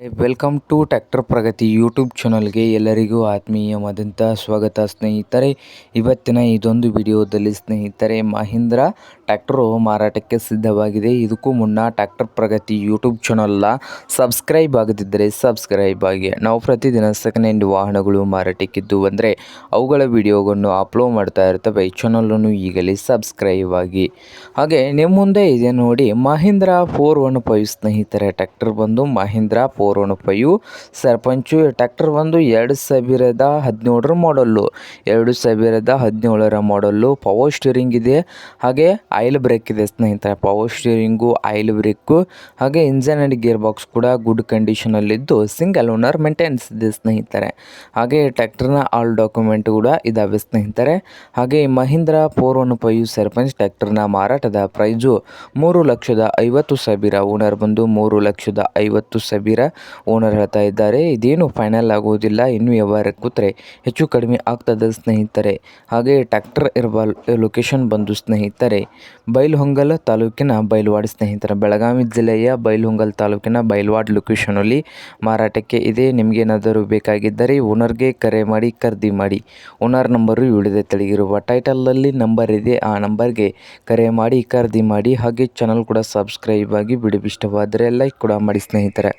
Welcome to tractor Pragati YouTube ಚಾನಲ್ಗೆ ಎಲ್ಲರಿಗೂ ಆತ್ಮೀಯವಾದಂಥ ಸ್ವಾಗತ, ಸ್ನೇಹಿತರೆ. ಇವತ್ತಿನ ಇದೊಂದು ವಿಡಿಯೋದಲ್ಲಿ ಸ್ನೇಹಿತರೆ, ಮಹೀಂದ್ರ ಟ್ಯಾಕ್ಟ್ರು ಮಾರಾಟಕ್ಕೆ ಸಿದ್ಧವಾಗಿದೆ. ಇದಕ್ಕೂ ಮುನ್ನ ಟ್ಯಾಕ್ಟರ್ ಪ್ರಗತಿ ಯೂಟ್ಯೂಬ್ ಚಾನಲ್ನ ಸಬ್ಸ್ಕ್ರೈಬ್ ಆಗದಿದ್ದರೆ ಸಬ್ಸ್ಕ್ರೈಬ್ ಆಗಿ. ನಾವು ಪ್ರತಿದಿನ ಸೆಕೆಂಡ್ ಹ್ಯಾಂಡ್ ವಾಹನಗಳು ಮಾರಾಟಕ್ಕಿದ್ದು ಅಂದರೆ ಅವುಗಳ ವಿಡಿಯೋಗಳನ್ನು ಅಪ್ಲೋಡ್ ಮಾಡ್ತಾ ಇರ್ತವೆ. ಚಾನಲನ್ನು ಈಗಲೇ ಸಬ್ಸ್ಕ್ರೈಬ್ ಆಗಿ. ಹಾಗೆ ನಿಮ್ಮ ಮುಂದೆ ಇದೆ ನೋಡಿ ಮಹೀಂದ್ರ ಫೋರ್ ಒನ್ ಫೈವ್ ಸ್ನೇಹಿತರೆ. ಟ್ಯಾಕ್ಟರ್ ಬಂದು Mahindra one five Sarpanch tractor ಬಂದು ಎರಡು ಸಾವಿರದ ಹದಿನೇಳರ ಮಾಡಲ್ಲು. ಎರಡು ಸಾವಿರದ ಹದಿನೇಳರ ಮಾಡಲ್ಲು ಪವರ್ ಸ್ಟೀರಿಂಗ್ ಇದೆ. ಹಾಗೆ ಆಯಿಲ್ ಬ್ರೇಕ್ ಇದೆ ಸ್ನೇಹಿತರೆ. ಪವರ್ ಸ್ಟೀರಿಂಗು ಆಯಿಲ್ ಬ್ರೇಕು ಹಾಗೆ ಇಂಜನ್ ಆ್ಯಂಡ್ ಗೇರ್ ಬಾಕ್ಸ್ ಕೂಡ ಗುಡ್ ಕಂಡೀಷನಲ್ಲಿದ್ದು ಸಿಂಗಲ್ ಓನರ್ ಮೇಂಟೆನೆನ್ಸ್ ಇದೆ ಸ್ನೇಹಿತರೆ. ಹಾಗೆ ಟ್ಯಾಕ್ಟರ್ನ ಆಲ್ ಡಾಕ್ಯುಮೆಂಟ್ ಕೂಡ ಇದಾವೆ ಸ್ನೇಹಿತರೆ. ಹಾಗೆ Mahindra four one five Sarpanch ಟ್ಯಾಕ್ಟರ್ನ ಮಾರಾಟದ ಪ್ರೈಸು ಮೂರು ಲಕ್ಷದ ಐವತ್ತು ಸಾವಿರ. ಓನರ್ ಬಂದು ಮೂರು ಲಕ್ಷದ ಐವತ್ತು ಸಾವಿರ. ಓನರ್ ಹೇಳ್ತಾ ಇದ್ದಾರೆ, ಇದೇನು ಫೈನಲ್ ಆಗುವುದಿಲ್ಲ ಇನ್ನೂ ವ್ಯವಹಾರ ಕೂತ್ರೆ ಹೆಚ್ಚು ಕಡಿಮೆ ಆಗ್ತದೆ ಸ್ನೇಹಿತರೆ. ಹಾಗೆ ಟ್ರ್ಯಾಕ್ಟರ್ ಇರುವ ಲೊಕೇಶನ್ ಬಂದು ಸ್ನೇಹಿತರೆ. ಬೈಲ್ಹೊಂಗಲ್ ತಾಲೂಕಿನ ಬೈಲ್ವಾಡ್ ಸ್ನೇಹಿತರ. ಬೆಳಗಾವಿ ಜಿಲ್ಲೆಯ ಬೈಲ್ಹೊಂಗಲ್ ತಾಲೂಕಿನ ಬೈಲ್ವಾಡ್ ಲೊಕೇಶನಲ್ಲಿ ಮಾರಾಟಕ್ಕೆ ಇದೆ. ನಿಮಗೇನಾದರೂ ಬೇಕಾಗಿದ್ದರೆ ಓನರ್ಗೆ ಕರೆ ಮಾಡಿ, ಖರೀದಿ ಮಾಡಿ. ಓನರ್ ನಂಬರು ಇಳಿದೆ ತೆಳಗಿರುವ ಟೈಟಲಲ್ಲಿ ನಂಬರ್ ಇದೆ. ಆ ನಂಬರ್ಗೆ ಕರೆ ಮಾಡಿ, ಖರೀದಿ ಮಾಡಿ. ಹಾಗೆ ಚಾನಲ್ ಕೂಡ ಸಬ್ಸ್ಕ್ರೈಬ್ ಆಗಿ ವಿಡಿಯೋ ಲೈಕ್ ಕೂಡ ಮಾಡಿ ಸ್ನೇಹಿತರೆ.